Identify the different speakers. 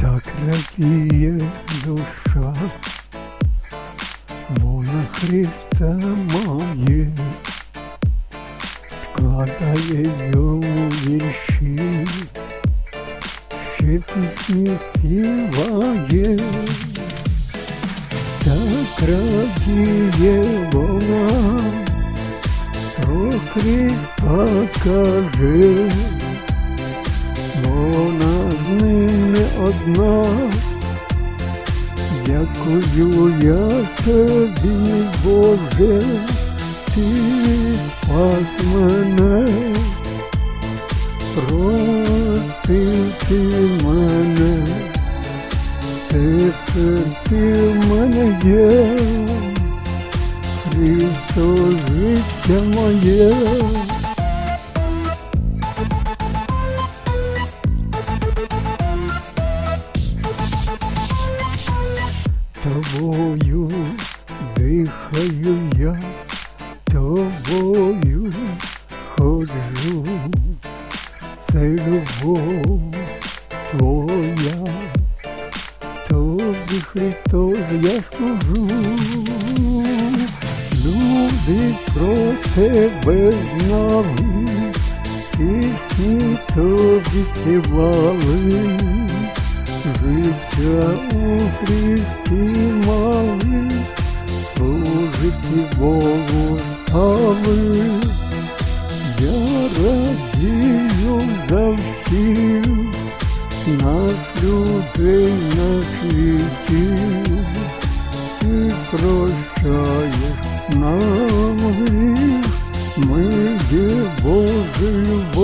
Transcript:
Speaker 1: Так радіє душа, бо Христа має, складає йому вірші, ще пісні співає, вона, про Христа каже. Вона з ним не одна, дякую я тобі, Боже, ти спас мене, простив ти мене, ти в мене є, Христос життя моє. Тобою дихаю я, тобою ходжу, це любов твоя, Христос я служу, люди про тебе знали, пісні тобі співали. Життя у Христі мали, служити Богу стали. Я радію за всіх нас людей на світі, нам гріх, ми є Божою любові